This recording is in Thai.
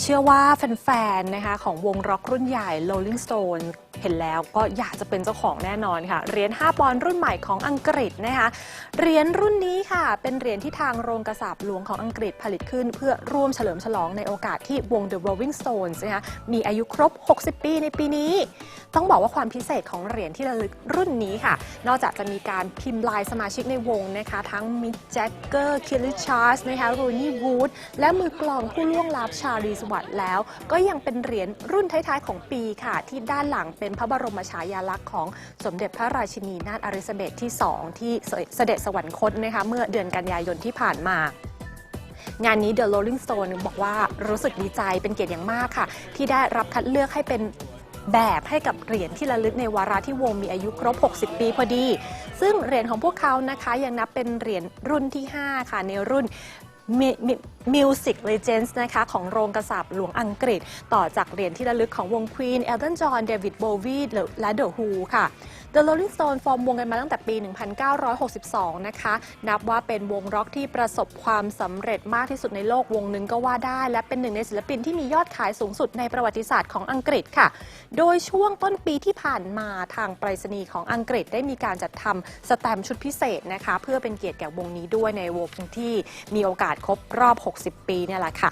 เชื่อว่าแฟนๆ นะคะของวงร็อกรุ่นใหญ่ Rolling Stone เห็นแล้วก็อยากจะเป็นเจ้าของแน่นอนค่ะ เหรียญ 5 ปอนด์รุ่นใหม่ของอังกฤษนะคะ เหรียญรุ่นนี้ค่ะ เป็นเหรียญที่ทางโรงกระสาบหลวงของอังกฤษผลิตขึ้น เพื่อร่วมเฉลิมฉลองในโอกาสที่วง The Rolling Stones นะคะมีอายุครบ 60 ปีในปีนี้ ต้องบอกว่าความพิเศษของเหรียญที่ระลึกรุ่นนี้ค่ะ นอกจากจะมีการพิมพ์ลายสมาชิกในวงนะคะ ทั้งมิกแจ็คเกอร์คิลลิชาร์สนะคะรูนี่วูดและมือกลองผู้ล่วงลับชาลีสวัสด์แล้ว ก็ยังเป็นเหรียญรุ่นท้ายๆ ของปีค่ะ ที่ด้านหลังเป็นพระบรมฉายาลักษณ์ของสมเด็จพระราชินีนาถอลิซาเบธที่ 2 ที่เสด็จสวรรคตนะคะเมื่อเดือนกันยายนที่ผ่านมางานนี้ The Rolling Stone บอกว่ารู้สึกดีใจเป็นเกียรติอย่างมากค่ะ ที่ได้รับคัดเลือกให้เป็น แบบให้กับเหรียญที่ระลึกในวาระที่วงมีอายุครบ 60 ปีพอดี ซึ่งเหรียญของพวกเขานะคะยังนับเป็นเหรียญรุ่นที่ 5 ค่ะในรุ่น Music Legends นะคะของโรงกระสาบหลวงอังกฤษ ต่อจากเหรียญที่ระลึกของวง Queen Elton John David Bowie และ The Who ค่ะ The Rolling Stone ฟอร์มวงกันมาตั้งแต่ปี 1962 นะคะ นับว่าเป็นวงร็อกที่ประสบความสำเร็จมากที่สุดในโลกวงหนึ่งก็ว่าได้ และเป็นหนึ่งในศิลปินที่มียอดขายสูงสุดในประวัติศาสตร์ของอังกฤษค่ะ โดยช่วงต้นปีที่ผ่านมาทางไปรษณีย์ของอังกฤษได้มีการจัดทำสแตมชุดพิเศษนะคะ เพื่อเป็นเกียรติแก่วงนี้ด้วยในวงที่มีโอกาสครบรอบ 60 ปีเนี่ยแหละค่ะ